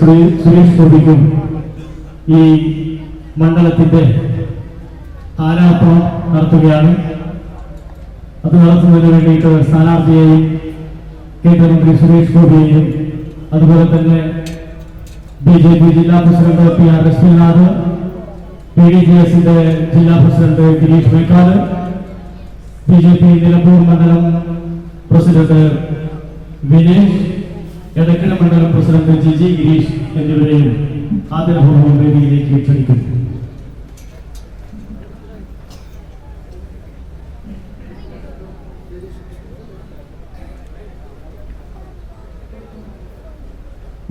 സുരേഷ് ഗോപിക്കും ഈ മണ്ഡലത്തിന്റെ സ്ഥാനാർപ്പണം നടത്തുകയാണ്. അത് നടത്തുന്നതിന് വേണ്ടിയിട്ട് സ്ഥാനാർത്ഥിയെയും കേന്ദ്രമന്ത്രി സുരേഷ് ഗോപിയെയും അതുപോലെ തന്നെ ബി ജെ പി ജില്ലാ president P R Lakshminath P D J എസിന്റെ ജില്ലാ president Girish Mekkad B J P Nilambur മണ്ഡലം പ്രസിഡന്റ് വിനേഷ് എടക്കര മണ്ഡലം പ്രസിഡന്റ് ജിജി ഗിരീഷ് എന്നിവരെയും ആദരപൂർവം വേദിയിലേക്ക് ക്ഷണിക്കുന്നു.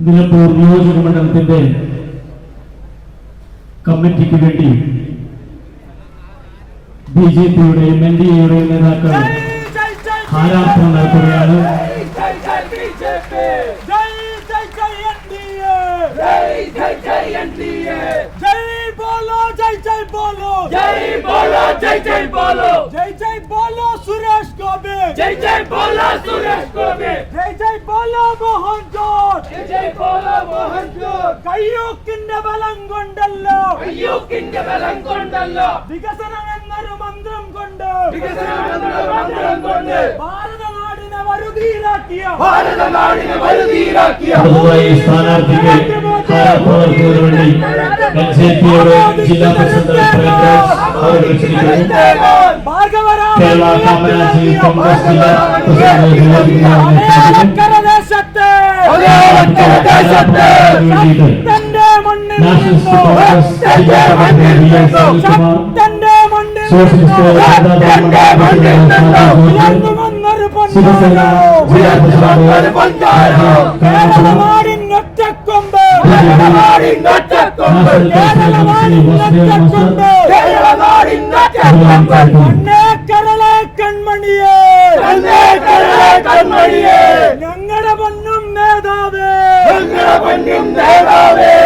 നിലമ്പൂർ നിയോജക മണ്ഡലത്തിന്റെ കമ്മിറ്റിക്ക് വേണ്ടി ബി ജെ പിയുടെയും എൻ ഡി എയുടെയും നേതാക്കൾ ആരാധന നടത്തുകയാണ്. കയ്യൂക്കിന്റെ ബലം കൊണ്ടല്ലോ കയ്യൂക്കിന്റെ ബലം കൊണ്ടല്ലോ വികസനം എന്നൊരു മന്ത്രം കൊണ്ട് വികസനം എന്നൊരു മന്ത്രം കൊണ്ട്. ഭാരത അടുത്തതായി സ്ഥാനാർത്ഥിക്ക് നടത്തുന്നതിന് വേണ്ടി എൻ ജില്ലാ പ്രസിഡന്റ് കേരള കാമരാജ് കോൺഗ്രസ് ജില്ലാ പ്രസിഡന്റ് നാഷണലിസ്റ്റ് കോൺഗ്രസ് ജില്ലാ പ്രസിഡന്റ് സോഷ്യലിസ്റ്റ് ശിവസേന ഒറ്റക്കൊമ്പ് കരളെ കൺമണിയേ. ഞങ്ങളുടെ പൊന്നും നേതാവേ നിങ്ങൾക്കായിരം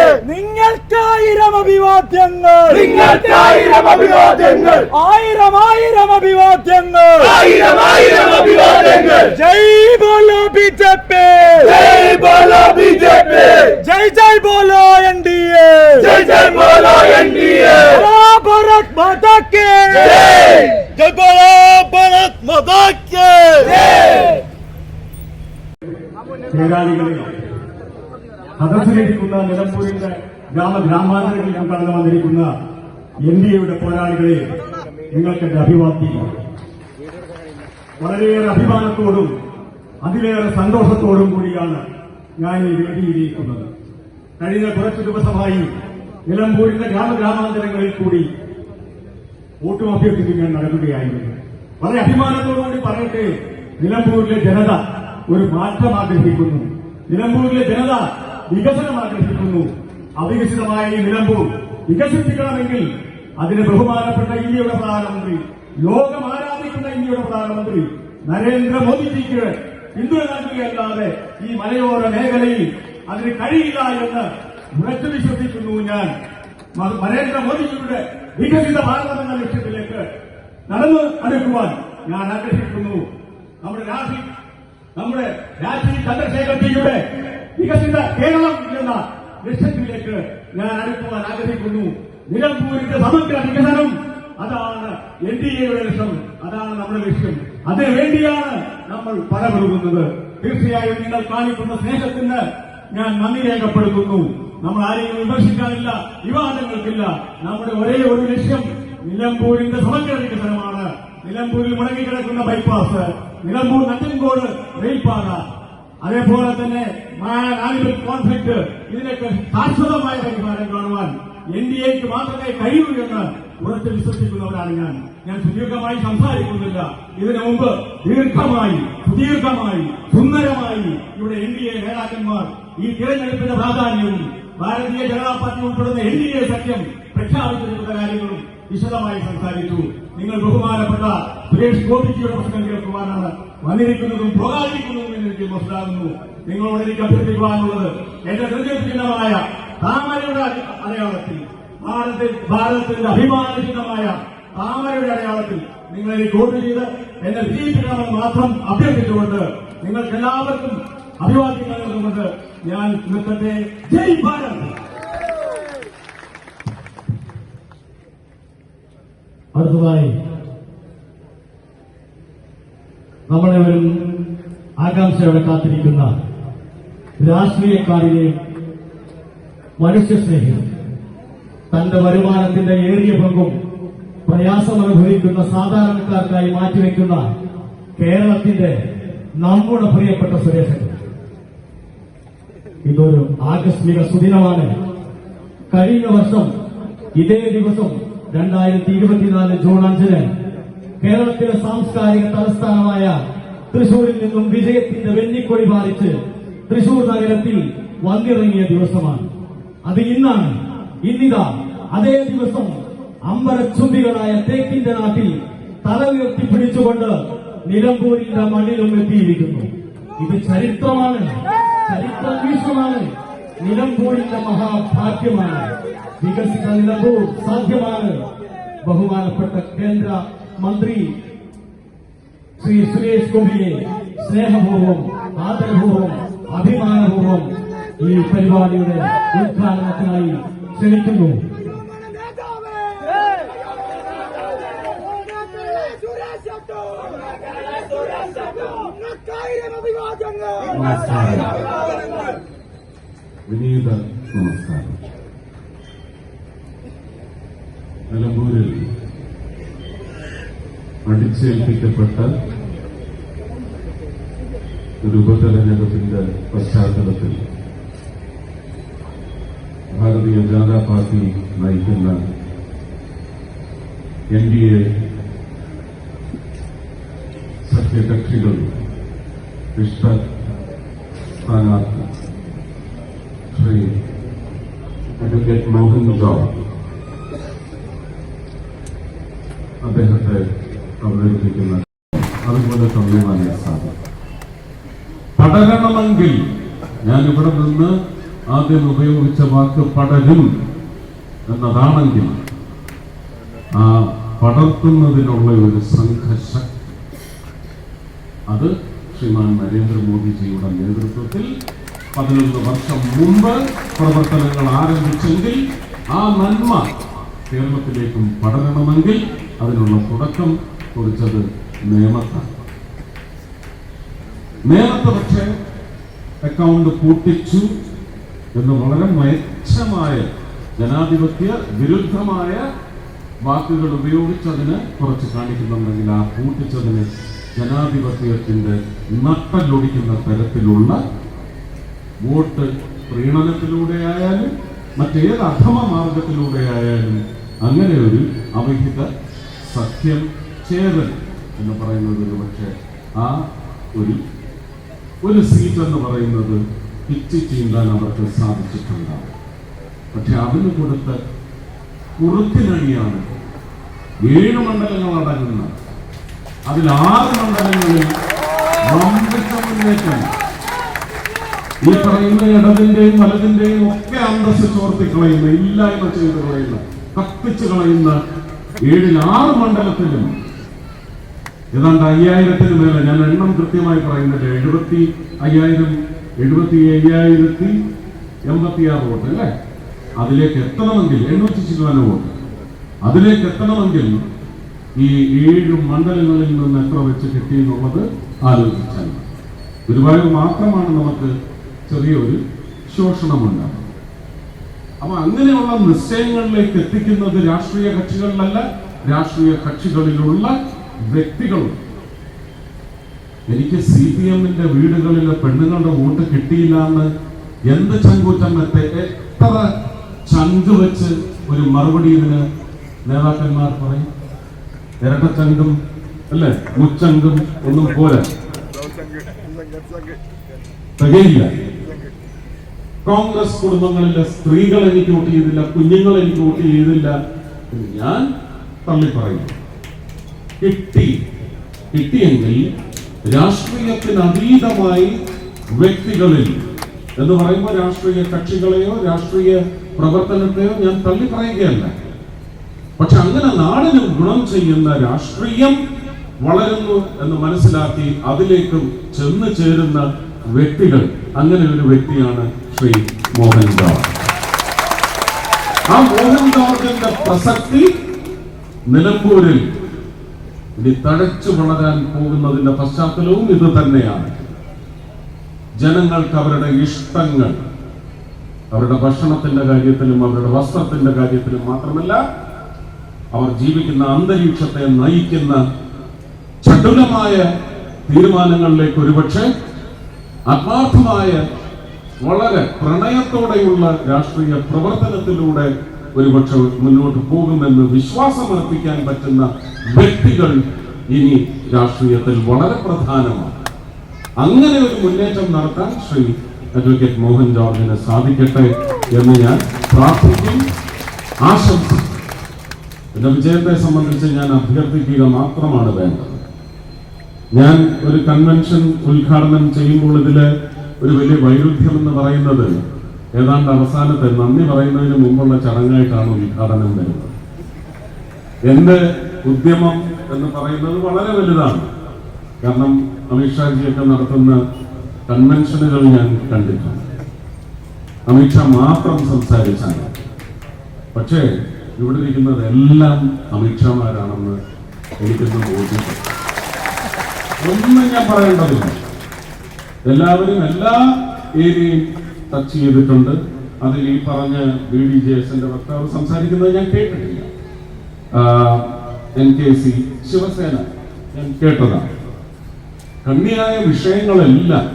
അഭിവാദ്യങ്ങൾ. നിങ്ങൾക്കായിരം അഭിവാദ്യങ്ങൾ. ആയിരം ആയിരം അഭിവാദ്യങ്ങൾ. ആയിരം ആയിരം അഭിവാദ്യങ്ങൾ. ജയ് ബോലോ ബി ജെ പി. ജയ് ബോലോ ബി ജെ പി. ജയ് ജയ് ബോലോ എൻ ഡി എ. ജയ് ജയ് ബോലോ എൻ ഡി എ. ഭാരത് മാതാ കേ ജയ്. ജയ് ബോലോ ഭാരത് മാതാ കേ ഏകാദികളിൽ സദസ്സിലിരിക്കുന്ന നിലമ്പൂരിന്റെ ഗ്രാമ ഗ്രാമാന്തരങ്ങളിൽ ഞാൻ കടന്നു വന്നിരിക്കുന്ന എൻ ഡി എയുടെ പോരാളികളെ നിങ്ങൾക്ക് അഭിവാദ്യം. വളരെയേറെ അഭിമാനത്തോടും അതിലേറെ സന്തോഷത്തോടും കൂടിയാണ് ഞാൻ ഈ വേദിയിലിരിക്കുന്നത്. കഴിഞ്ഞ കുറച്ചു ദിവസമായി നിലമ്പൂരിന്റെ ഗ്രാമഗ്രാമാന്തരങ്ങളിൽ കൂടി വോട്ടും അഭ്യർത്ഥിച്ച് ഞാൻ നടക്കുകയായിരുന്നു. വളരെ അഭിമാനത്തോടുകൂടി പറയട്ടെ നിലമ്പൂരിലെ ജനത ഒരു മാറ്റം ആഗ്രഹിക്കുന്നു. നിലമ്പൂരിലെ ജനത വികസനം ആഗ്രഹിക്കുന്നു. അവികസിതമായ ഈ നിലമ്പൂർ വികസിപ്പിക്കണമെങ്കിൽ അതിന് ബഹുമാനപ്പെട്ട ഇന്ത്യയുടെ പ്രധാനമന്ത്രി ലോകം ആരാധിക്കുന്ന ഇന്ത്യയുടെ പ്രധാനമന്ത്രി നരേന്ദ്രമോദിജിക്ക് പിന്തുണ നൽകുകയല്ലാതെ ഈ മലയോര മേഖലയിൽ അതിന് കഴിയില്ല എന്ന് ഉറച്ചു വിശ്വസിക്കുന്നു ഞാൻ. നരേന്ദ്രമോദിജിയുടെ വികസിത ഭാരതം എന്ന ലക്ഷ്യത്തിലേക്ക് നടന്നു അടുക്കുവാൻ ഞാൻ ആഗ്രഹിക്കുന്നു. നമ്മുടെ രാജി നമ്മുടെ രാജീവ് ചന്ദ്രശേഖർ ജിയുടെ വികസിത കേരളം എന്ന ലക്ഷ്യത്തിലേക്ക് ഞാൻ അടുക്കുവാൻ ആഗ്രഹിക്കുന്നു. നിലമ്പൂരിന്റെ സമഗ്ര വികസനം അതാണ് എൻ ഡി എയുടെ ലക്ഷ്യം. അതാണ് നമ്മുടെ ലക്ഷ്യം. അതിനുവേണ്ടിയാണ് നമ്മൾ പടപെടുന്നത് തീർച്ചയായും നിങ്ങൾ കാണിക്കുന്ന സ്നേഹത്തിന് ഞാൻ നന്ദി രേഖപ്പെടുത്തുന്നു. നമ്മൾ ആരെയും വിമർശിക്കാനില്ല വിവാദങ്ങൾക്കില്ല. നമ്മുടെ ഒരേ ഒരു ലക്ഷ്യം നിലമ്പൂരിന്റെ സമഗ്ര വികസനമാണ് നിലമ്പൂരിൽ മുടങ്ങിക്കിടക്കുന്ന ബൈപ്പാസ് നിലമ്പൂർ നട്ടൻകോട് റെയിൽപാത. അതേപോലെ തന്നെ കോൺഫ്ലിക്ട് ഇതിനൊക്കെ ശാശ്വതമായ പരിഹാരം കാണുവാൻ എൻ ഡി എക്ക് മാത്രമേ കഴിയൂ എന്ന് ഉറച്ചു വിശ്വസിക്കുന്നവരാണ് ഞാൻ. ഞാൻ സുദീർഘമായി സംസാരിക്കുന്നില്ല. ഇതിനു മുമ്പ് ദീർഘമായി സുദീർഘമായി സുന്ദരമായി ഇവിടെ എൻ ഡി എ നേതാക്കന്മാർ ഈ തിരഞ്ഞെടുപ്പിന്റെ പ്രാധാന്യവും ഭാരതീയ ജനതാ പാർട്ടി ഉൾപ്പെടുന്ന എൻ ഡി എ സഖ്യം പ്രഖ്യാപിച്ചിട്ടുള്ള കാര്യങ്ങളും വിശദമായി സംസാരിച്ചു. നിങ്ങൾ ബഹുമാനപ്പെട്ട സുരേഷ് ഗോപിജിയുടെ പ്രശ്നം കേൾക്കുവാനാണ് വന്നിരിക്കുന്നതും പോകാതിരിക്കുന്നതും എനിക്ക് മനസ്സിലാകുന്നു. നിങ്ങളോട് എനിക്ക് അഭ്യർത്ഥിക്കുവാനുള്ളത് എന്റെ ഹൃദയചിഹ്നമായ താമരയുടെ അട- അടയാളത്തിൽ ഭാരതത്തിൽ ഭാരതത്തിന്റെ അഭിമാനചിഹ്നമായ താമരയുടെ അടയാളത്തിൽ നിങ്ങൾ എനിക്ക് വോട്ട് ചെയ്ത് എന്നെ വിജയിപ്പിക്കണമെന്ന് മാത്രം അഭ്യർത്ഥിച്ചുകൊണ്ട് നിങ്ങൾക്ക് എല്ലാവർക്കും അഭിവാദ്യങ്ങൾ നൽകുന്നത് ഞാൻ ഇന്നത്തെ ജയ് ഭാരത്! അടുത്തതായി നമ്മളെവരും ആകാംക്ഷയോടെ കാത്തിരിക്കുന്ന രാഷ്ട്രീയക്കാരിലെയും മനുഷ്യസ്നേഹി തന്റെ വരുമാനത്തിന്റെ ഏറിയ പങ്കും പ്രയാസം അനുഭവിക്കുന്ന സാധാരണക്കാർക്കായി മാറ്റിവെക്കുന്ന കേരളത്തിന്റെ നമ്മുടെ പ്രിയപ്പെട്ട സുരേഷൻ ഇതൊരു ആകസ്മിക സുദിനമാണ്. കഴിഞ്ഞ വർഷം ഇതേ ദിവസം രണ്ടായിരത്തി ഇരുപത്തിനാല് ജൂൺ അഞ്ചിന് കേരളത്തിലെ സാംസ്കാരിക തലസ്ഥാനമായ തൃശൂരിൽ നിന്നും വിജയത്തിന്റെ വെന്നിക്കൊടി പാലിച്ച് തൃശൂർ നഗരത്തിൽ വന്നിറങ്ങിയ ദിവസമാണ്. അത് ഇന്നാണ്. ഇന്നിതാ അതേ ദിവസം അമ്പരച്ചുംബികളായ തേക്കിന്റെ നാട്ടിൽ തല ഉയർത്തി പിടിച്ചുകൊണ്ട് നിലമ്പൂരിന്റെ മണ്ണിലും എത്തിയിരിക്കുന്നു. ഇത് ചരിത്രമാണ്. ചരിത്ര നിലമ്പൂരിന്റെ മഹാഭാഗ്യമാണ്. വികസിത നിലമ്പൂർ സാധ്യമാണ് ബഹുമാനപ്പെട്ട കേന്ദ്ര മന്ത്രി ശ്രീ സുരേഷ് ഗോപിയെ സ്നേഹപൂർവം ആദരപൂർവം അഭിമാനപൂർവം ഈ പരിപാടിയുടെ ഉദ്ഘാടനത്തിനായി ക്ഷണിക്കുന്നു. നമസ്കാരം. വിനീത നമസ്കാരം. നിലമ്പൂരിൽ അടിച്ചേൽപ്പിക്കപ്പെട്ട ഒരു ഉപതെരഞ്ഞെടുപ്പിന്റെ പശ്ചാത്തലത്തിൽ ഭാരതീയ ജനതാ പാർട്ടി നയിക്കുന്ന എൻ ഡി എ സഖ്യകക്ഷികൾ ഇഷ്ട സ്ഥാനാർത്ഥി ശ്രീ അഡ്വക്കേറ്റ് മോഹൻ ജോൺ അദ്ദേഹത്തെ അവതരിപ്പിക്കുന്ന അതുപോലെ തമ്മിലാണ് സാധനം പടരണമെങ്കിൽ ഇവിടെ നിന്ന് ആദ്യം ഉപയോഗിച്ച വാക്ക് പടരും എന്നതാണെങ്കിൽ ആ പടർത്തുന്നതിനുള്ള ഒരു സംഘശക്തി. അത് ശ്രീമാൻ നരേന്ദ്രമോദിജിയുടെ നേതൃത്വത്തിൽ പതിനൊന്ന് വർഷം മുമ്പ് പ്രവർത്തനങ്ങൾ ആരംഭിച്ചെങ്കിൽ ആ നന്മ കേരളത്തിലേക്കും പടരണമെങ്കിൽ അതിനുള്ള തുടക്കം കുറിച്ചത് നിയമത്താണ് നിയമത്തെ പക്ഷേ അക്കൗണ്ട് പൂട്ടിച്ചു എന്ന് വളരെ മെച്ചമായ ജനാധിപത്യ വിരുദ്ധമായ വാക്കുകൾ ഉപയോഗിച്ചതിന് കുറച്ച് കാണിക്കുന്നുണ്ടെങ്കിൽ ആ പൂട്ടിച്ചതിന് ജനാധിപത്യത്തിന്റെ നട്ടലൊടിക്കുന്ന തരത്തിലുള്ള വോട്ട് പ്രീണനത്തിലൂടെ ആയാലും മറ്റേത് അധമ മാർഗത്തിലൂടെ ആയാലും അങ്ങനെ ഒരു അവിഹിത സഖ്യം ചേരൽ എന്ന് പറയുന്നത് ഒരു പക്ഷേ ആ ഒരു ഒരു സീറ്റ് എന്ന് പറയുന്നത് പിച്ചി ചീന്താൻ അവർക്ക് സാധിച്ചിട്ടുണ്ടാവും. പക്ഷെ അതിന് കൊടുത്ത് കുറുക്കിനടിയാണ് ഏഴ് മണ്ഡലങ്ങൾ അടങ്ങുന്ന. അതിൽ ആറ് മണ്ഡലങ്ങളിൽ മുന്നേറ്റം ഈ പറയുന്ന ഇടതിന്റെയും വലതിന്റെയും ഒക്കെ അന്തസ്സ് ചോർത്തി കളയുന്ന ഇല്ലായ്മ ചെയ്ത് കളയുന്ന കത്തിച്ചു കളയുന്ന ഏഴിൽ ആറ് മണ്ഡലത്തിലും ഏതാണ്ട് അയ്യായിരത്തിന് മേലെ ഞാൻ എണ്ണം കൃത്യമായി പറയുന്നില്ല എഴുപത്തി അയ്യായിരം എഴുപത്തി അയ്യായിരത്തി എൺപത്തിയാറ് വോട്ട് അല്ലേ? അതിലേക്ക് എത്തണമെങ്കിൽ എണ്ണൂറ്റി ശതമാനം വോട്ട്. അതിലേക്ക് എത്തണമെങ്കിൽ ഈ ഏഴ് മണ്ഡലങ്ങളിൽ നിന്ന് എത്ര വെച്ച് കിട്ടി എന്നുള്ളത് ആലോചിച്ചാൽ. ഗുരുവായൂർ മാത്രമാണ് നമുക്ക് ചെറിയൊരു ശോഷണമുണ്ടാകുന്നത് അപ്പൊ അങ്ങനെയുള്ള നിശ്ചയങ്ങളിലേക്ക് എത്തിക്കുന്നത് രാഷ്ട്രീയ കക്ഷികളിലല്ല രാഷ്ട്രീയ കക്ഷികളിലുള്ള വ്യക്തികളുണ്ട്. എനിക്ക് സി പി എമ്മിന്റെ വീടുകളിലെ പെണ്ണുങ്ങളുടെ വോട്ട് കിട്ടിയില്ല എന്ന് എന്ത് ചങ്കൂറ്റം എത്തെ എത്ര ചങ്ക് വെച്ച് ഒരു മറുപടി ഇതിന് നേതാക്കന്മാർ പറയും? ഇരട്ടച്ചങ്കും അല്ലേ? മുച്ചങ്കും ഒന്നും പോരാ. തികയില്ല. കോൺഗ്രസ് കുടുംബങ്ങളിലെ സ്ത്രീകൾ എനിക്ക് വോട്ട് ചെയ്തില്ല കുഞ്ഞുങ്ങൾ എനിക്ക് വോട്ട് ചെയ്തില്ല എന്ന് ഞാൻ തള്ളി പറയും കിട്ടി കിട്ടിയെങ്കിൽ രാഷ്ട്രീയത്തിന് അതീതമായി വ്യക്തികളിൽ എന്ന് പറയുമ്പോൾ രാഷ്ട്രീയ കക്ഷികളെയോ രാഷ്ട്രീയ പ്രവർത്തനത്തെയോ ഞാൻ തള്ളി പറയുകയല്ല. പക്ഷെ അങ്ങനെ നാടിന് ഗുണം ചെയ്യുന്ന രാഷ്ട്രീയം വളരുന്നു എന്ന് മനസ്സിലാക്കി അതിലേക്കും ചെന്ന് ചേരുന്ന വ്യക്തികൾ അങ്ങനെ ഒരു വ്യക്തിയാണ് ശ്രീ മോഹൻദാസ്. ആ മോഹൻദാസിന്റെ പ്രസക്തി നിലമ്പൂരിൽ ഇനി തഴച്ചു വളരാൻ പോകുന്നതിന്റെ പശ്ചാത്തലവും ഇത് തന്നെയാണ്. ജനങ്ങൾക്ക് അവരുടെ ഇഷ്ടങ്ങൾ അവരുടെ ഭക്ഷണത്തിന്റെ കാര്യത്തിലും അവരുടെ വസ്ത്രത്തിന്റെ കാര്യത്തിലും മാത്രമല്ല അവർ ജീവിക്കുന്ന അന്തരീക്ഷത്തെ നയിക്കുന്ന ചടുലമായ തീരുമാനങ്ങളിലേക്ക് ഒരുപക്ഷെ ആത്മാർത്ഥമായ വളരെ പ്രണയത്തോടെയുള്ള രാഷ്ട്രീയ പ്രവർത്തനത്തിലൂടെ ഒരുപക്ഷെ മുന്നോട്ട് പോകുമെന്ന് വിശ്വാസമർപ്പിക്കാൻ പറ്റുന്ന വ്യക്തികൾ ഇനി രാഷ്ട്രീയത്തിൽ വളരെ പ്രധാനമാണ്. അങ്ങനെ ഒരു മുന്നേറ്റം നടത്താൻ ശ്രീ അഡ്വക്കേറ്റ് മോഹൻ ജോർജിന് സാധിക്കട്ടെ എന്ന് ഞാൻ പ്രാർത്ഥിക്കും. ആശംസിക്കും എന്റെ വിജയത്തെ സംബന്ധിച്ച് ഞാൻ അഭ്യർത്ഥിക്കുക മാത്രമാണ് വേണ്ടത്. ഞാൻ ഒരു കൺവെൻഷൻ ഉദ്ഘാടനം ചെയ്യുമ്പോൾ ഇതിൽ ഒരു വലിയ വൈരുദ്ധ്യം എന്ന് പറയുന്നത് ഏതാണ്ട് അവസാനത്തെ നന്ദി പറയുന്നതിന് മുമ്പുള്ള ചടങ്ങായിട്ടാണ് ഉദ്ഘാടനം വരുന്നത്. എന്റെ ഉദ്യമം എന്ന് പറയുന്നത് വളരെ വലുതാണ്. കാരണം അമിത്ഷാജിയൊക്കെ നടത്തുന്ന കൺവെൻഷനുകൾ ഞാൻ കണ്ടിട്ടുണ്ട്. അമിത്ഷാ മാത്രം സംസാരിച്ചാണ് പക്ഷേ ഇവിടെ ഇരിക്കുന്നത് എല്ലാം അമിത്ഷാമാരാണെന്ന് എനിക്കൊന്ന് ബോധ്യപ്പെട്ടു. ഒന്നും ഞാൻ പറയേണ്ടതില്ല. എല്ലാവരും എല്ലാ ഏരിയയും ടച്ച് ചെയ്തിട്ടുണ്ട്. അതിൽ ഈ പറഞ്ഞ ബി ഡി ജെ എസിന്റെ വക്താവ് സംസാരിക്കുന്നത് ഞാൻ കേട്ടിട്ടില്ല. എൻ കെ സി ശിവസേന ഞാൻ കേട്ടതാണ്. കണ്ണിയായ വിഷയങ്ങളെല്ലാം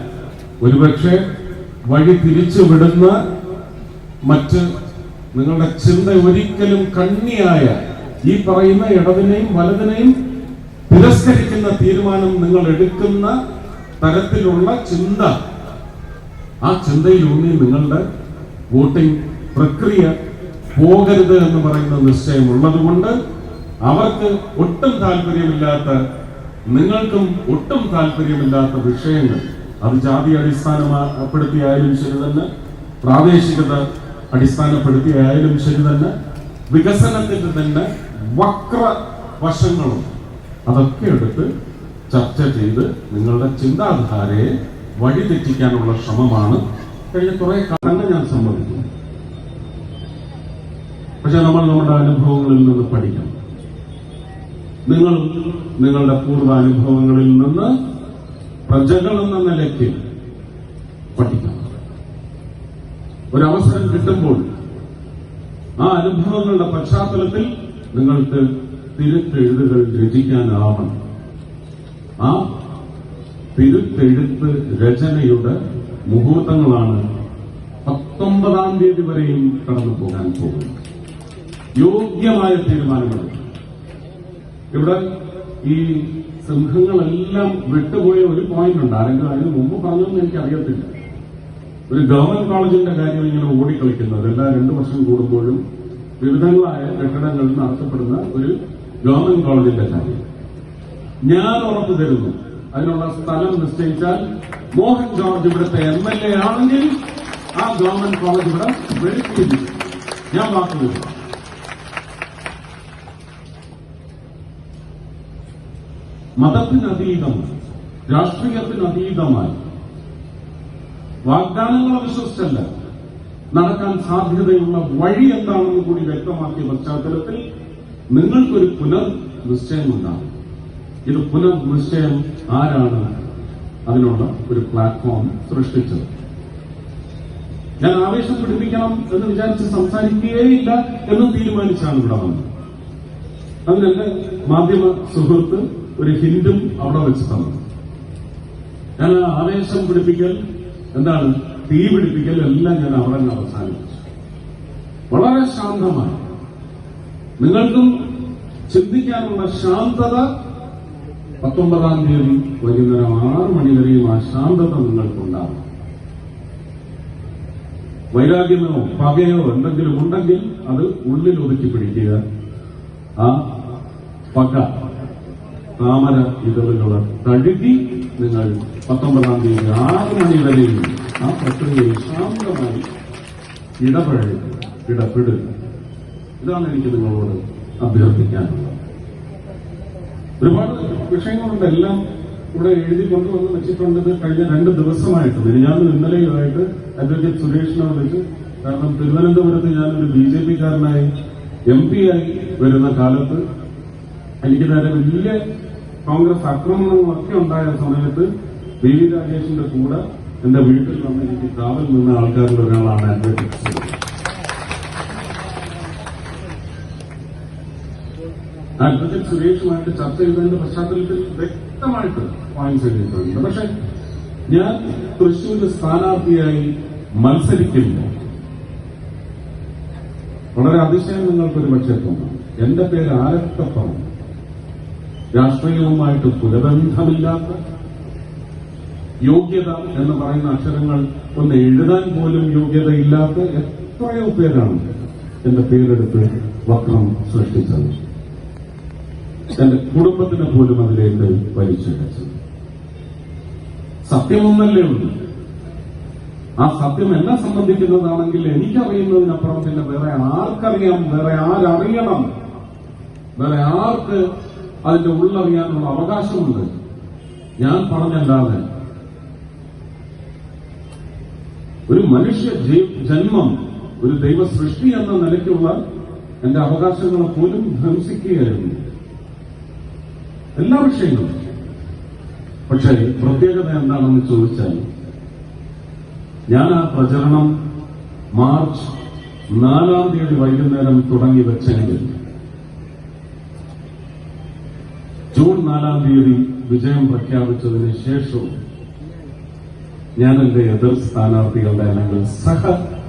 ഒരുപക്ഷെ വഴി തിരിച്ചു വിടുന്ന മറ്റ് നിങ്ങളുടെ ചിന്ത ഒരിക്കലും കണ്ണിയായ ഈ പറയുന്ന ഇടതിനെയും വലതിനെയും തിരസ്കരിക്കുന്ന തീരുമാനം നിങ്ങൾ എടുക്കുന്ന തരത്തിലുള്ള ചിന്ത. ആ ചിന്തയിലൂന്നി നിങ്ങളുടെ വോട്ടിംഗ് പ്രക്രിയ പോകരുത് എന്ന് പറയുന്ന നിശ്ചയമുള്ളത് കൊണ്ട് അവർക്ക് ഒട്ടും താല്പര്യമില്ലാത്ത നിങ്ങൾക്കും ഒട്ടും താല്പര്യമില്ലാത്ത വിഷയങ്ങൾ അത് ജാതി അടിസ്ഥാനപ്പെടുത്തിയായാലും ശരി തന്നെ പ്രാദേശികത അടിസ്ഥാനപ്പെടുത്തിയായാലും ശരി തന്നെ വികസനത്തിന്റെ തന്നെ വക്ര വശങ്ങളും അതൊക്കെ എടുത്ത് ചർച്ച ചെയ്ത് നിങ്ങളുടെ ചിന്താധാരയെ വഴിതെറ്റിക്കാനുള്ള ശ്രമമാണ് കഴിഞ്ഞ കുറെ കാലങ്ങൾ ഞാൻ സമ്മതിക്കുന്നു പക്ഷെ നമ്മൾ നമ്മുടെ അനുഭവങ്ങളിൽ നിന്ന് പഠിക്കണം. നിങ്ങൾ നിങ്ങളുടെ പൂർവാനുഭവങ്ങളിൽ നിന്ന് പ്രജകൾ എന്ന നിലയ്ക്ക് പഠിക്കണം. ഒരവസരം കിട്ടുമ്പോൾ ആ അനുഭവങ്ങളുടെ പശ്ചാത്തലത്തിൽ നിങ്ങൾക്ക് തിരുത്തെഴുതുകൾ രചിക്കാനാവണം. ആ തിരുത്തെഴുത്ത് രചനയുടെ മുഹൂർത്തങ്ങളാണ് പത്തൊമ്പതാം തീയതി വരെയും കടന്നു പോകാൻ പോകുന്നത്. യോഗ്യമായ തീരുമാനങ്ങൾ. ഇവിടെ ഈ സിംഹങ്ങളെല്ലാം വിട്ടുപോയ ഒരു പോയിന്റ് ഉണ്ട്. ആരെങ്കിലും അതിന് മുമ്പ് എനിക്ക് അറിയത്തില്ല ഒരു ഗവൺമെന്റ് കോളേജിന്റെ കാര്യം ഇങ്ങനെ ഓടിക്കളിക്കുന്നത്. എല്ലാ രണ്ടു വർഷം കൂടുമ്പോഴും വിവിധങ്ങളായ കെട്ടിടങ്ങളിൽ നടത്തപ്പെടുന്ന ഒരു ഗവൺമെന്റ് കോളേജിന്റെ കാര്യം. ഞാൻ ഉറപ്പു തരുന്നു. അതിനുള്ള സ്ഥലം നിശ്ചയിച്ചാൽ മോഹൻ ജോർജ് ഇവിടുത്തെ എം എൽ എ ആണെങ്കിൽ ആ ഗവൺമെന്റ് കോളേജ് ഇവിടെ വെളിപ്പെടുത്തി ഞാൻ വാക്കു തരുന്നു മതത്തിനതീതമായി രാഷ്ട്രീയത്തിനതീതമായി വാഗ്ദാനങ്ങൾ വിശ്വസിച്ചല്ല നടക്കാൻ സാധ്യതയുള്ള വഴി എന്താണെന്ന് കൂടി വ്യക്തമാക്കിയ പശ്ചാത്തലത്തിൽ നിങ്ങൾക്കൊരു പുനർ നിശ്ചയമുണ്ടാകും. ഇത് പുനർനിശ്ചയം ആരാണ് അതിനുള്ള ഒരു പ്ലാറ്റ്ഫോം സൃഷ്ടിച്ചത്. ഞാൻ ആവേശം പിടിപ്പിക്കണം എന്ന് വിചാരിച്ച് സംസാരിക്കുകയില്ല എന്ന് തീരുമാനിച്ചാണ് ഇവിടെ വന്നത്. അതിനെന്റെ മാധ്യമ സുഹൃത്ത് ഒരു ഹിന്ദും അവിടെ വെച്ച് തന്നു. ഞാൻ ആവേശം പിടിപ്പിക്കൽ എന്താണ് തീ പിടിപ്പിക്കൽ എല്ലാം ഞാൻ അവിടെ നിന്ന് അവസാനിപ്പിച്ചു. വളരെ ശാന്തമായി. നിങ്ങൾക്കും ചിന്തിക്കാനുള്ള ശാന്തത പത്തൊമ്പതാം തീയതി വൈകുന്നേരം ആറ് മണി വരെയും ആ ശാന്തത നിങ്ങൾക്കുണ്ടാകും. വൈരാഗ്യമോ പകയോ എന്തെങ്കിലും ഉണ്ടെങ്കിൽ അത് ഉള്ളിൽ ഒതുക്കി പിടിക്കുക. ആ പക താമര ഇതളുകൾ കഴുകി നിങ്ങൾ പത്തൊമ്പതാം തീയതി ആറ് മണി വരെയും ആ പ്രക്രിയയെ ശാന്തമായി ഇടപഴകുക ഇടപെടുക. ഇതാണ് എനിക്ക് നിങ്ങളോട് അഭ്യർത്ഥിക്കാനുള്ളത്. ഒരുപാട് വിഷയങ്ങളുണ്ട് എല്ലാം ഇവിടെ എഴുതി കൊണ്ടുവന്ന് വെച്ചിട്ടുണ്ട് കഴിഞ്ഞ രണ്ട് ദിവസമായിട്ട്. ഞാനും ഇന്നലെയുമായിട്ട് അഡ്വക്കേറ്റ് സുരേഷിനെ വിളിച്ച് കാരണം തിരുവനന്തപുരത്ത് ഞാനൊരു ബി ജെ പിക്കാരനായി എം പി ആയി വരുന്ന കാലത്ത് എനിക്ക് നേരെ വലിയ കോൺഗ്രസ് ആക്രമണങ്ങളൊക്കെ ഉണ്ടായ സമയത്ത് വി വി രാജേഷിന്റെ കൂടെ എന്റെ വീട്ടിൽ വന്ന് എനിക്ക് കാവൽ നിന്ന ആൾക്കാരിൽ ഒരാളാണ് അഡ്വക്കേറ്റ് അഡ്വക്കേറ്റ് സുരേഷുമായിട്ട് ചർച്ച ചെയ്തതിന്റെ പശ്ചാത്തലത്തിൽ വ്യക്തമായിട്ട് പോയിന്റ്സ് ചെയ്തിട്ടുണ്ട്. പക്ഷെ ഞാൻ തൃശൂരിന്റെ സ്ഥാനാർത്ഥിയായി മത്സരിക്കുമ്പോൾ വളരെ അതിശയം നിങ്ങൾക്കൊരു പക്ഷേ തോന്നാം. എന്റെ പേര് ആരക്കപ്പുറം രാഷ്ട്രീയവുമായിട്ട് പുരബന്ധമില്ലാത്ത യോഗ്യത എന്ന് പറയുന്ന അക്ഷരങ്ങൾ ഒന്ന് എഴുതാൻ പോലും യോഗ്യതയില്ലാത്ത എത്രയോ പേരാണ് എന്റെ പേരെടുത്ത് വക്രം സൃഷ്ടിച്ചത്. എന്റെ കുടുംബത്തിനെ പോലും അതിലേക്ക് വലിച്ചിഴച്ചത് സത്യമൊന്നല്ലേ ഉള്ളൂ. ആ സത്യം എന്നെ സംബന്ധിക്കുന്നതാണെങ്കിൽ എനിക്കറിയുന്നതിനപ്പുറം പിന്നെ വേറെ ആർക്കറിയാം വേറെ ആരറിയണം. വേറെ ആർക്ക് അതിന്റെ ഉള്ളറിയാനുള്ള അവകാശമുണ്ട്. ഞാൻ പറഞ്ഞല്ലാതെ ഒരു മനുഷ്യ ജന്മം ഒരു ദൈവ സൃഷ്ടി എന്ന നിലയ്ക്കുള്ള എന്റെ അവകാശങ്ങളെ പോലും ധ്വംസിക്കുകയായിരുന്നു. എല്ലാ വിഷയങ്ങളും. പക്ഷേ പ്രത്യേകത എന്താണെന്ന് ചോദിച്ചാൽ ഞാൻ ആ പ്രചരണം മാർച്ച് നാലാം തീയതി വൈകുന്നേരം തുടങ്ങി വെച്ചെങ്കിൽ ജൂൺ നാലാം തീയതി വിജയം പ്രഖ്യാപിച്ചതിന് ശേഷവും ഞാൻ എന്റെ എതിർ സ്ഥാനാർത്ഥികളുടെ അല്ലെങ്കിൽ സഹ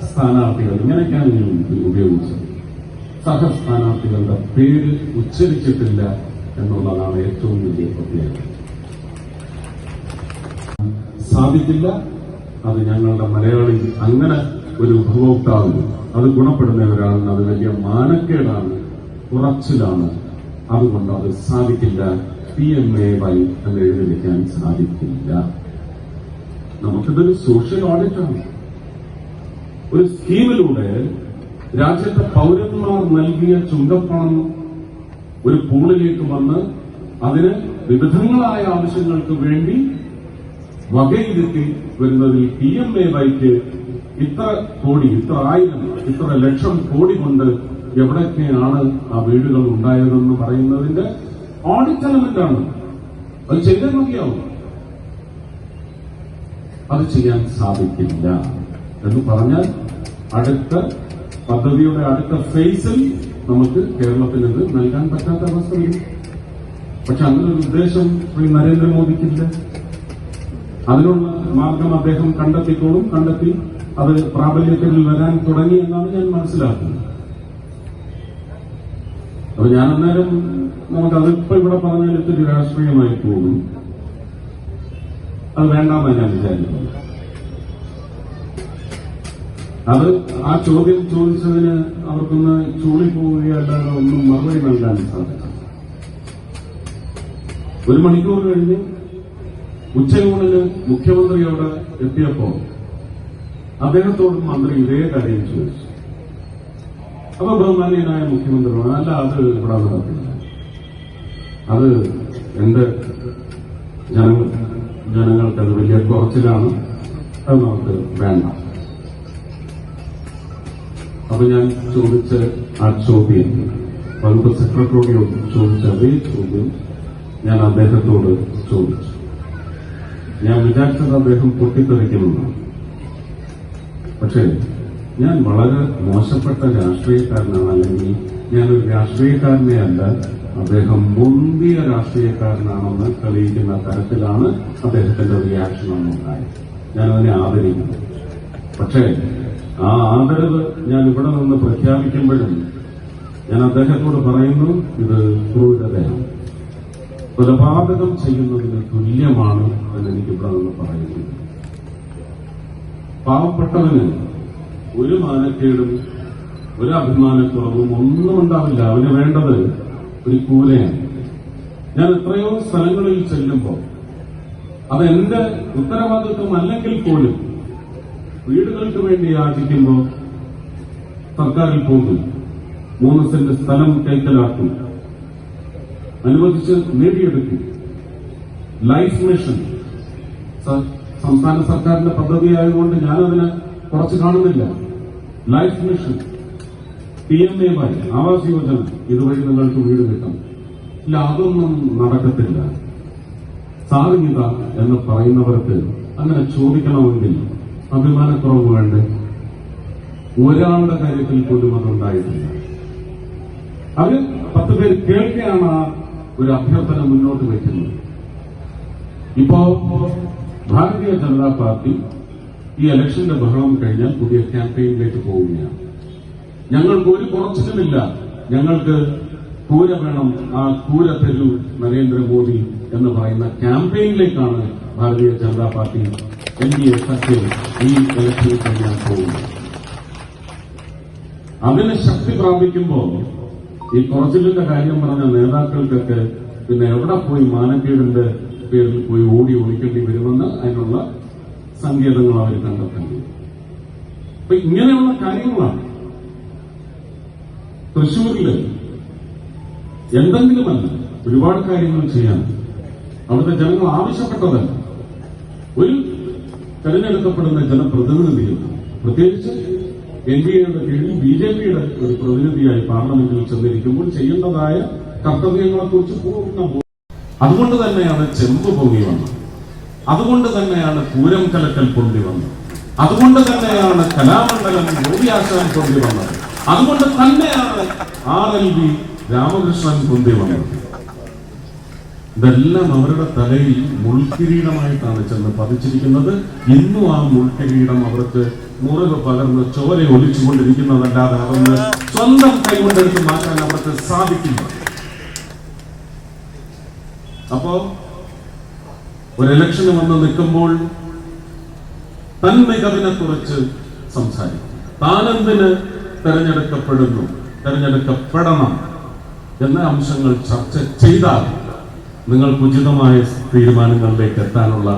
സ്ഥാനാർത്ഥികൾ ഇങ്ങനെയൊക്കെയാണ് ഞാൻ ഉപയോഗിച്ചത്. സഹ സ്ഥാനാർത്ഥികളുടെ പേര് ഉച്ചരിച്ചിട്ടില്ല. എന്നുള്ളതാണ് ഏറ്റവും വലിയ പ്രത്യേകത. സാധിക്കില്ല അത് ഞങ്ങളുടെ മലയാളി അങ്ങനെ ഒരു ഉപഭോക്താവിന് അത് ഗുണപ്പെടുന്ന ഒരാളിന് അത് വലിയ മാനക്കേടാണ് കുറച്ചിലാണ് അതുകൊണ്ട് അത് സാധിക്കില്ല പി എം എ വൈ എന്ന് എഴുതി വയ്ക്കാൻ സാധിക്കില്ല. നമുക്കിതൊരു സോഷ്യൽ ഓഡിറ്റാണ് ഒരു സ്കീമിലൂടെ രാജ്യത്തെ പൗരന്മാർ നൽകിയ ചുങ്കപ്പണം ഒരു പൂളിലേക്ക് വന്ന് അതിന് വിവിധങ്ങളായ ആവശ്യങ്ങൾക്ക് വേണ്ടി വകയിരുത്തി വരുന്നതിൽ പി എം എ വൈക്ക് ഇത്ര കോടി ഇത്ര ആയിരം ഇത്ര ലക്ഷം കോടി കൊണ്ട് എവിടെയൊക്കെയാണ് ആ വീടുകൾ ഉണ്ടായതെന്ന് പറയുന്നതിന്റെ ഓഡിറ്റ് എലമെന്റ് ആണ്. അത് ചെയ്താൽ മതിയാവും. അത് ചെയ്യാൻ സാധിക്കില്ല എന്ന് പറഞ്ഞാൽ അടുത്ത പദ്ധതിയുടെ അടുത്ത ഫേസിൽ നമുക്ക് കേരളത്തിൽ ഇത് നൽകാൻ പറ്റാത്ത അവസ്ഥ വരും പക്ഷെ അതിനൊരു ഉദ്ദേശം ശ്രീ നരേന്ദ്രമോദിക്കില്ല. അതിനുള്ള മാർഗം അദ്ദേഹം കണ്ടെത്തിക്കോളും കണ്ടെത്തി അത് പ്രാബല്യത്തിൽ വരാൻ തുടങ്ങി എന്നാണ് ഞാൻ മനസ്സിലാക്കുന്നത്. അപ്പൊ ഞാൻ അന്നേരം നമുക്ക് അതിപ്പോ ഇവിടെ പറഞ്ഞാൽ ഇത്തിരി രാഷ്ട്രീയമായി പോകും. അത് വേണ്ടാന്നാണ് ഞാൻ വിചാരിക്കുന്നു അത് ആ ചോദ്യം ചോദിച്ചതിന് അവർക്കൊന്ന് ചൂളിപ്പോവുകയല്ലാതെ ഒന്നും മറുപടി നൽകാൻ സാധിക്കും ഒരു മണിക്കൂർ കഴിഞ്ഞ് ഉച്ചയൂണിന് മുഖ്യമന്ത്രിയോട് എത്തിയപ്പോ അദ്ദേഹത്തോട് മന്ത്രി ഇതേ കാര്യം ചോദിച്ചു. അപ്പൊ ബഹുമാനീയനായ മുഖ്യമന്ത്രി പറഞ്ഞു, അല്ല അത് ഇവിടെ നടക്കില്ല. അത് എന്റെ ജനങ്ങൾ ജനങ്ങൾക്ക് അത് വലിയ കുറച്ചിലാണ്. അത് നമുക്ക് വേണ്ട. അപ്പൊ ഞാൻ ചോദിച്ച ആ ചോദ്യം വകുപ്പ് സെക്രട്ടറിയോട് ചോദിച്ച അതേ ചോദ്യം ഞാൻ അദ്ദേഹത്തോട് ചോദിച്ചു. ഞാൻ വിചാരിച്ചത് അദ്ദേഹം പൊട്ടിത്തെറിക്കുമെന്നാണ് പക്ഷേ ഞാൻ വളരെ മോശപ്പെട്ട രാഷ്ട്രീയക്കാരനാണ് അല്ലെങ്കിൽ ഞാനൊരു രാഷ്ട്രീയക്കാരനെ അല്ല അദ്ദേഹം മുന്തിയ രാഷ്ട്രീയക്കാരനാണെന്ന് തെളിയിക്കുന്ന തരത്തിലാണ് അദ്ദേഹത്തിന്റെ റിയാക്ഷൻ ഉണ്ടായത് ഞാനതിനെ ആദരിക്കുന്നു. പക്ഷേ ആ ആദരവ് ഞാൻ ഇവിടെ നിന്ന് പ്രഖ്യാപിക്കുമ്പോഴും ഞാൻ അദ്ദേഹത്തോട് പറയുന്നു ഇത് ക്രൂരതയാണ്. കൊലപാതകം ചെയ്യുന്നതിന് തുല്യമാണ് എന്ന് എനിക്ക് ഇവിടെ നിന്ന് പറയുന്നു. പാവപ്പെട്ടവന് ഒരു മാനക്കേടും ഒരു അഭിമാനക്കുറവും ഒന്നും ഉണ്ടാവില്ല. അവന് വേണ്ടത് ഒരു കൂലയാണ്. ഞാൻ എത്രയോ സ്ഥലങ്ങളിൽ ചെല്ലുമ്പോൾ അതെന്റെ ഉത്തരവാദിത്വം അല്ലെങ്കിൽ പോലും വീടുകൾക്ക് വേണ്ടി യാചിക്കുമ്പോൾ സർക്കാരിൽ പോകും. മൂന്ന് സെന്റ് സ്ഥലം കൈക്കലാക്കും. അനുവദിച്ച് നേടിയെടുക്കും. Life mission. സംസ്ഥാന സർക്കാരിന്റെ പദ്ധതി ആയതുകൊണ്ട് ഞാനതിന് കുറച്ച് കാണുന്നില്ല. Life mission. P M A Y Awas Yojana. ഇതുവഴി നിങ്ങൾക്ക് വീട് കിട്ടും. ഇല്ല അതൊന്നും നടക്കത്തില്ല. സാധ്യത എന്ന് പറയുന്നവർക്ക് അങ്ങനെ ചോദിക്കണമെങ്കിൽ അഭിമാനക്കുറവ് വേണ്ടേ ഒരാളുടെ കാര്യത്തിൽ പോലും അതുണ്ടായിട്ടില്ല അത് പത്ത് പേര് കേൾക്കെയാണ് ഒരു അഭ്യർത്ഥന മുന്നോട്ട് വയ്ക്കുന്നത് ഇപ്പോ ഭാരതീയ ജനതാ പാർട്ടി ഈ ഇലക്ഷന്റെ ബഹളം കഴിഞ്ഞാൽ പുതിയ ക്യാമ്പയിനിലേക്ക് പോവുകയാണ്. ഞങ്ങൾക്ക് ഒരു കുറച്ചിലുമില്ല. ഞങ്ങൾക്ക് കൂര വേണം. ആ കൂര തരൂ നരേന്ദ്രമോദി എന്ന് പറയുന്ന ക്യാമ്പയിനിലേക്കാണ് ഭാരതീയ ജനതാ പാർട്ടി എൻ ഡി ഈ ഇലക്ഷനിൽ കഴിയാൻ പോകുന്നു അതിന് ശക്തി പ്രാപിക്കുമ്പോൾ ഈ കുറച്ചിലിന്റെ കാര്യം പറഞ്ഞ നേതാക്കൾക്കൊക്കെ പിന്നെ എവിടെ പോയി മാനക്കേടിന്റെ പേരിൽ പോയി ഓടി ഒളിക്കേണ്ടി വരുമെന്ന് അതിനുള്ള സങ്കേതങ്ങൾ അവർ കണ്ടെത്തേണ്ടി വരും. അപ്പൊ ഇങ്ങനെയുള്ള കാര്യങ്ങളാണ് തൃശ്ശൂരിൽ എന്തെങ്കിലുമല്ല ഒരുപാട് കാര്യങ്ങൾ ചെയ്യാൻ അവിടുത്തെ ജനങ്ങൾ ആവശ്യപ്പെട്ടതല്ല ഒരു തെരഞ്ഞെടുക്കപ്പെടുന്ന ജനപ്രതിനിധികൾ പ്രത്യേകിച്ച് എൻ ഡി എയുടെ കീഴിൽ ബി ജെ പിയുടെ ഒരു പ്രതിനിധിയായി പാർലമെന്റിൽ ചെന്നിരിക്കുമ്പോൾ ചെയ്യേണ്ടതായ കർത്തവ്യങ്ങളെക്കുറിച്ച് പൂർണ. അതുകൊണ്ട് തന്നെയാണ് ചെമ്പ് പൊങ്ങി വന്നത്. അതുകൊണ്ട് തന്നെയാണ് പൂരം കലക്കൽ പൊന്തി വന്നത്. അതുകൊണ്ട് തന്നെയാണ് കലാമണ്ഡലം ഗോപിയാശാൻ പൊന്തി വന്നത്. അതുകൊണ്ട് തന്നെയാണ് ആർ എൽ വി രാമകൃഷ്ണൻ പൊന്തി വന്നത്. ഇതെല്ലാം അവരുടെ തലയിൽ മുൾക്കിരീടമായിട്ടാണ് ചെന്ന് പതിച്ചിരിക്കുന്നത്. ഇന്നും ആ മുൾക്കിരീടം അവർക്ക് മുറിവ് പകർന്ന് ചോര ഒലിച്ചുകൊണ്ടിരിക്കുന്നതല്ലാതെ അതൊന്ന് സ്വന്തം കൈകൊണ്ടെടുത്ത് മാറ്റാൻ അവർക്ക് സാധിക്കില്ല. അപ്പോ ഒരു ഇലക്ഷന് വന്ന് നിൽക്കുമ്പോൾ തൻ മികവിനെ കുറിച്ച് സംസാരിക്കും. താനെന്തിന് തെരഞ്ഞെടുക്കപ്പെടുന്നു? തെരഞ്ഞെടുക്കപ്പെടണം എന്ന അംശങ്ങൾ ചർച്ച ചെയ്താൽ നിങ്ങൾക്ക് ഉചിതമായ തീരുമാനങ്ങളിലേക്ക് എത്താനുള്ള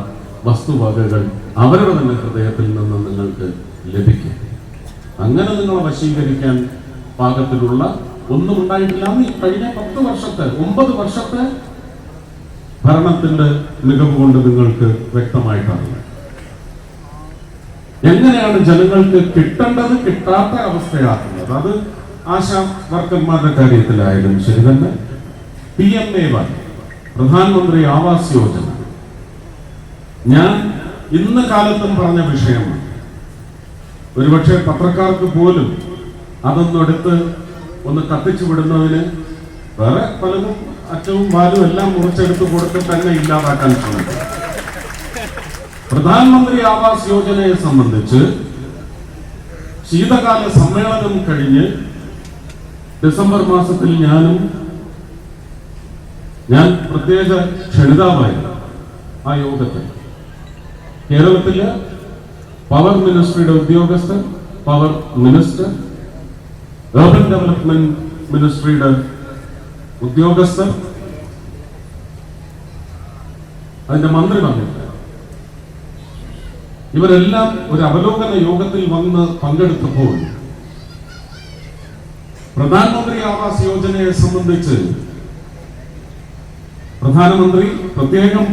വസ്തുവകകൾ അവരുടെ തന്നെ ഹൃദയത്തിൽ നിന്ന് നിങ്ങൾക്ക് ലഭിക്കും. അങ്ങനെ നിങ്ങളെ വശീകരിക്കാൻ പാകത്തിലുള്ള ഒന്നും ഉണ്ടായിട്ടില്ല. അന്ന് ഈ കഴിഞ്ഞ പത്ത് വർഷത്തെ ഒമ്പത് വർഷത്തെ ഭരണത്തിന്റെ മികവ് കൊണ്ട് നിങ്ങൾക്ക് വ്യക്തമായിട്ടറിയാം എങ്ങനെയാണ് ജനങ്ങൾക്ക് കിട്ടേണ്ടത് കിട്ടാത്ത അവസ്ഥയാക്കുന്നത്? അത് ആശാ വർക്കർമാരുടെ കാര്യത്തിലായാലും ശരി തന്നെ. പി എം എ വൈ പ്രധാനമന്ത്രി ആവാസ് യോജന. ഞാൻ ഇന്ന് കാലത്തും പറഞ്ഞ വിഷയമാണ്. ഒരുപക്ഷെ പത്രക്കാർക്ക് പോലും അതൊന്നെടുത്ത് ഒന്ന് കത്തിച്ചു വിടുന്നതിന് വേറെ പലതും അറ്റവും വാലും എല്ലാം മുറിച്ചെടുത്ത് കൊടുത്ത് തന്നെ ഇല്ലാതാക്കാൻ ശ്രമിക്കും. പ്രധാനമന്ത്രി ആവാസ് യോജനയെ സംബന്ധിച്ച് ശീതകാല സമ്മേളനം കഴിഞ്ഞ് ഡിസംബർ മാസത്തിൽ ഞാനും ഞാൻ പ്രത്യേക ക്ഷണിതാവായി ആ യോഗത്തിൽ. കേരളത്തിലെ പവർ മിനിസ്ട്രിയുടെ ഉദ്യോഗസ്ഥൻ പവർ മിനിസ്റ്റർ ഏർബൻ ഡെവലപ്മെന്റ് മിനിസ്ട്രിയുടെ ഉദ്യോഗസ്ഥർ അതിന്റെ മന്ത്രി വന്നിട്ട് ഇവരെല്ലാം ഒരു അവലോകന യോഗത്തിൽ വന്ന് പങ്കെടുത്തപ്പോൾ പ്രധാനമന്ത്രി ആവാസ് യോജനയെ സംബന്ധിച്ച് പ്രധാനമന്ത്രി പ്രത്യേകം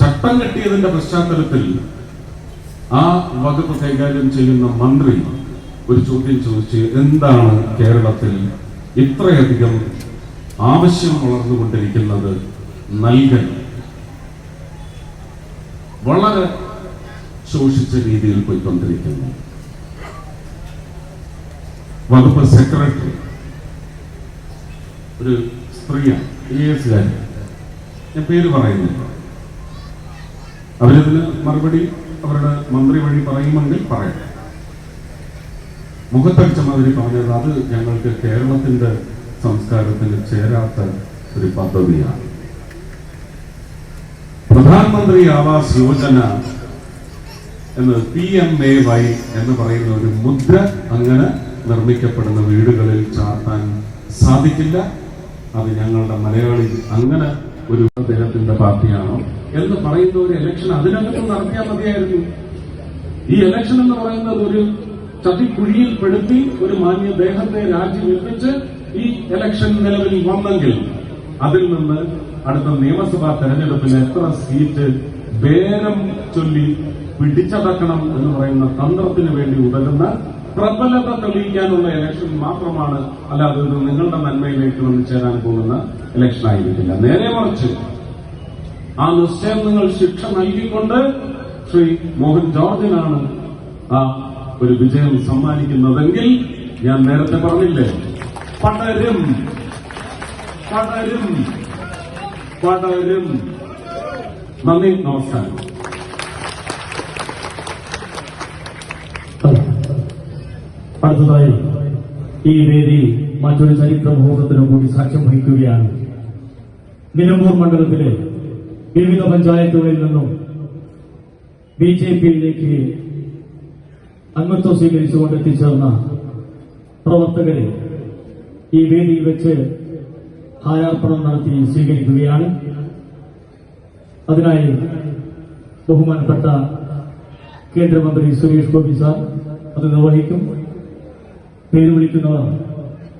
ചട്ടം കെട്ടിയതിന്റെ പശ്ചാത്തലത്തിൽ ആ വകുപ്പ് കൈകാര്യം ചെയ്യുന്ന മന്ത്രി ഒരു ചോദ്യം ചോദിച്ച് എന്താണ് കേരളത്തിൽ ഇത്രയധികം ആവശ്യം വളർന്നുകൊണ്ടിരിക്കുന്നത് നൽകൽ? വളരെ ശോഷിച്ച രീതിയിൽ പോയിക്കൊണ്ടിരിക്കുന്നു. വകുപ്പ് സെക്രട്ടറി ഒരു സ്ത്രീയാണ്. ഐ ഞാൻ പേര് പറയുന്നില്ല അവരിതിന് മറുപടി അവരുടെ മന്ത്രി വഴി പറയുമെങ്കിൽ പറയട്ടെ മുഖത്തടിച്ച മാതിരി പറഞ്ഞത് അത് ഞങ്ങൾക്ക് കേരളത്തിന്റെ സംസ്കാരത്തിന് ചേരാത്ത ഒരു പദ്ധതിയാണ്. പ്രധാനമന്ത്രി ആവാസ് യോജന എന്ന് പി എം എ വൈ എന്ന് പറയുന്ന ഒരു മുദ്ര അങ്ങനെ നിർമ്മിക്കപ്പെടുന്ന വീടുകളിൽ ചാർത്താൻ സാധിക്കില്ല. അത് ഞങ്ങളുടെ മലയാളി അങ്ങനെ ഒരു അദ്ദേഹത്തിന്റെ പാർട്ടിയാണോ എന്ന് പറയുന്ന ഒരു ഇലക്ഷൻ അതിനകത്ത് നടത്തിയാൽ മതിയായിരുന്നു. ഈ ഇലക്ഷൻ എന്ന് പറയുന്നത് ഒരു ചതിക്കുഴിയിൽ പെടുത്തി ഒരു മാന്യ ദേഹത്തെ നിർമ്മിച്ച് ഈ ഇലക്ഷൻ നിലവിൽ വന്നെങ്കിൽ അതിൽ നിന്ന് അടുത്ത നിയമസഭാ തെരഞ്ഞെടുപ്പിൽ എത്ര സീറ്റ് ബേരം ചൊല്ലി പിടിച്ചടക്കണം എന്ന് പറയുന്ന തന്ത്രത്തിന് വേണ്ടി ഉതകുന്ന പ്രബലത തെളിയിക്കാനുള്ള ഇലക്ഷൻ മാത്രമാണ് അല്ലാതെ ഇത് നിങ്ങളുടെ നന്മയിലേക്ക് വന്നു ചേരാൻ പോകുന്ന ഇലക്ഷൻ ആയിരിക്കില്ല. നേരെ മറിച്ച് ആ നിശ്ചയം നിങ്ങൾ ശിക്ഷ നൽകിക്കൊണ്ട് ശ്രീ മോഹൻ ജോർജിനാണ് ആ ഒരു വിജയം സമ്മാനിക്കുന്നതെങ്കിൽ ഞാൻ നേരത്തെ പറഞ്ഞില്ലേ? പടരും പടരും പടരും. നന്ദി നമസ്കാരം. അടുത്തതായി ഈ വേദി മറ്റൊരു ചരിത്ര മുഹൂർത്തത്തിനും കൂടി സാക്ഷ്യം വഹിക്കുകയാണ്. നിലമ്പൂർ മണ്ഡലത്തിലെ വിവിധ പഞ്ചായത്തുകളിൽ നിന്നും ബി ജെ പിയിലേക്ക് അംഗത്വം സ്വീകരിച്ചുകൊണ്ട് എത്തിച്ചേർന്ന പ്രവർത്തകരെ ഈ വേദിയിൽ വെച്ച് ഹാരാർപ്പണം നടത്തി സ്വീകരിക്കുകയാണ്. അതിനായി ബഹുമാനപ്പെട്ട കേന്ദ്രമന്ത്രി സുരേഷ് ഗോപി സാർ അത് നിർവഹിക്കും. പേര് വിളിക്കുന്നവർ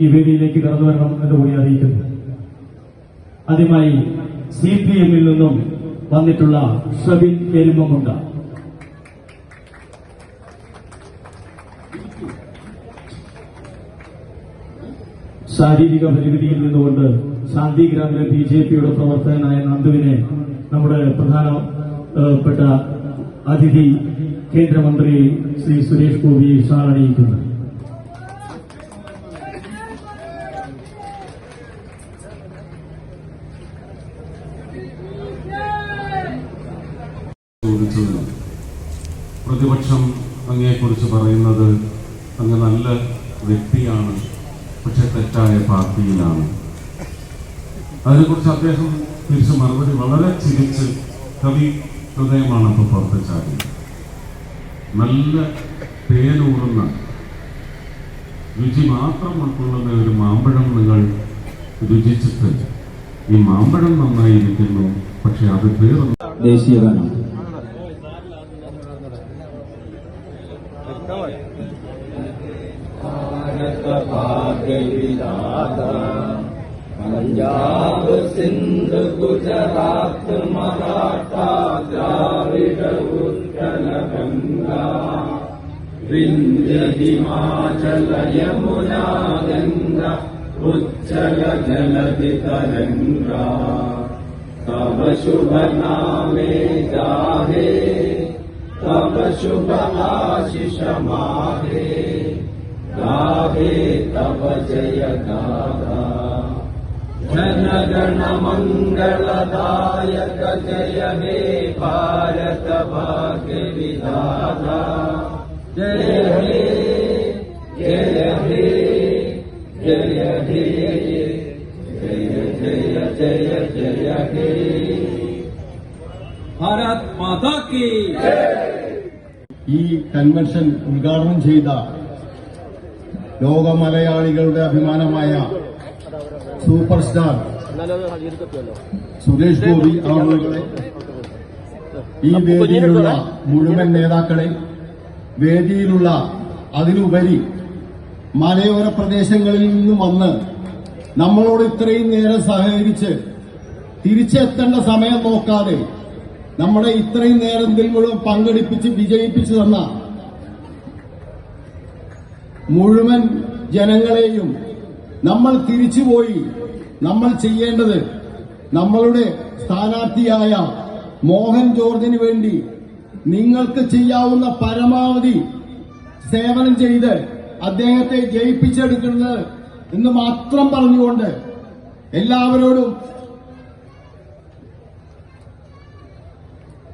ഈ വേദിയിലേക്ക് കടന്നു വരണം എന്ന് കൂടി അറിയിക്കുന്നു. ആദ്യമായി സി പി എമ്മിൽ നിന്നും വന്നിട്ടുള്ള ഷബിൻ എരുമമുണ്ട ശാരീരിക പരിമിതിയിൽ നിന്നുകൊണ്ട് ശാന്തിഗ്രാമിലെ ബി ജെ പിയുടെ പ്രവർത്തകനായ നന്ദുവിനെ നമ്മുടെ പ്രധാനപ്പെട്ട അതിഥി കേന്ദ്രമന്ത്രി ശ്രീ സുരേഷ് ഗോപി ഷാൾ അണിയിക്കുന്നു ചോദിച്ചത് പ്രതിപക്ഷം അങ്ങയെക്കുറിച്ച് പറയുന്നത് അങ്ങ് നല്ല വ്യക്തിയാണ് പക്ഷെ തെറ്റായ പാർട്ടിയിലാണ്. അതിനെക്കുറിച്ച് അദ്ദേഹം തിരിച്ച് മറുപടി വളരെ ചിരിച്ച് കവി ഹൃദയമാണ് അപ്പോൾ പുറത്തുചാടി നല്ല തേനൂറുന്ന രുചി മാത്രം ഉൾക്കൊള്ളുന്ന ഒരു മാമ്പഴം നിങ്ങൾ രുചിച്ചിട്ട് ഈ മാമ്പഴം നന്നായിരിക്കുന്നു പക്ഷെ അത് തീർന്നു जिता पञ्जाब सिन्ध गुजरात् मराता गा वित उत्लगङ्गा विन्द्य जलति तरङ्गा तव शुभ नामे जाहे। तव शुभ आशिष माहे। गाहे तब जय गाथा जन गण मंगलदायक जय हे भारत भाग्य विधाता जय हे जय हे जय हे जय जय जय जय हे भारत माता की ഈ കൺവെൻഷൻ ഉദ്ഘാടനം ചെയ്ത ലോക മലയാളികളുടെ അഭിമാനമായ സൂപ്പർ സ്റ്റാർ സുരേഷ് ഗോപി അവരുടെ ഈ വേദിയിലുള്ള മുഴുവൻ നേതാക്കളെ വേദിയിലുള്ള അതിലുപരി മലയോര പ്രദേശങ്ങളിൽ നിന്നും വന്ന് നമ്മളോട് ഇത്രയും നേരം സഹകരിച്ച് തിരിച്ചെത്തേണ്ട സമയം നോക്കാതെ നമ്മളെ ഇത്രയും നേരം മുഴുവൻ പങ്കെടുപ്പിച്ച് വിജയിപ്പിച്ചു തന്ന മുഴുവൻ ജനങ്ങളെയും നമ്മൾ തിരിച്ചുപോയി നമ്മൾ ചെയ്യേണ്ടത് നമ്മളുടെ സ്ഥാനാർത്ഥിയായ മോഹൻ ജോർജിന് വേണ്ടി നിങ്ങൾക്ക് ചെയ്യാവുന്ന പരമാവധി സേവനം ചെയ്ത് അദ്ദേഹത്തെ ജയിപ്പിച്ചെടുക്കുന്നത് എന്ന് മാത്രം പറഞ്ഞുകൊണ്ട് എല്ലാവരോടും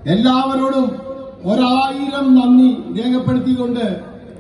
എല്ലാവരോടും ഒരായിരം നന്ദി രേഖപ്പെടുത്തിക്കൊണ്ട്